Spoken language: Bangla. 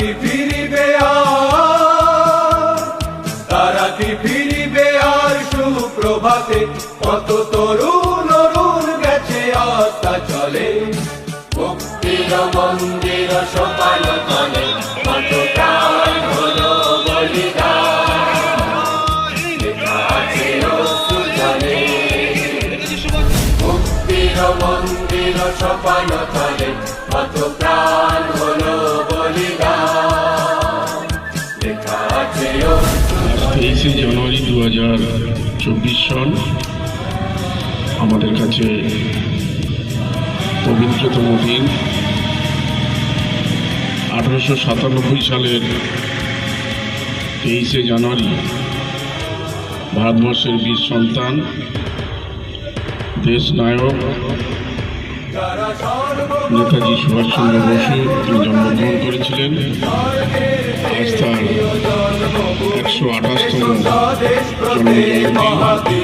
কি ফিরিবে তারা কি ফিরিবে আর সুপ্রভাতে? কত তরুণ অরুণ গেছে আস্থা চলে। মুক্তির মন্দির সোপান তলে মন্দির তলে কত তেইশে জানুয়ারি দু হাজার চব্বিশ সন আমাদের কাছে পবিত্রতম দিন। আঠারোশো সাতানব্বই সালের তেইশে জানুয়ারি ভারতবর্ষের বীর সন্তান, দেশ নায়ক, নেতাজি সুভাষচন্দ্র বসু, তিনি জন্মগ্রহণ করেছিলেন। আজ তার একশো আঠাশতম দেশ প্রতি ভালো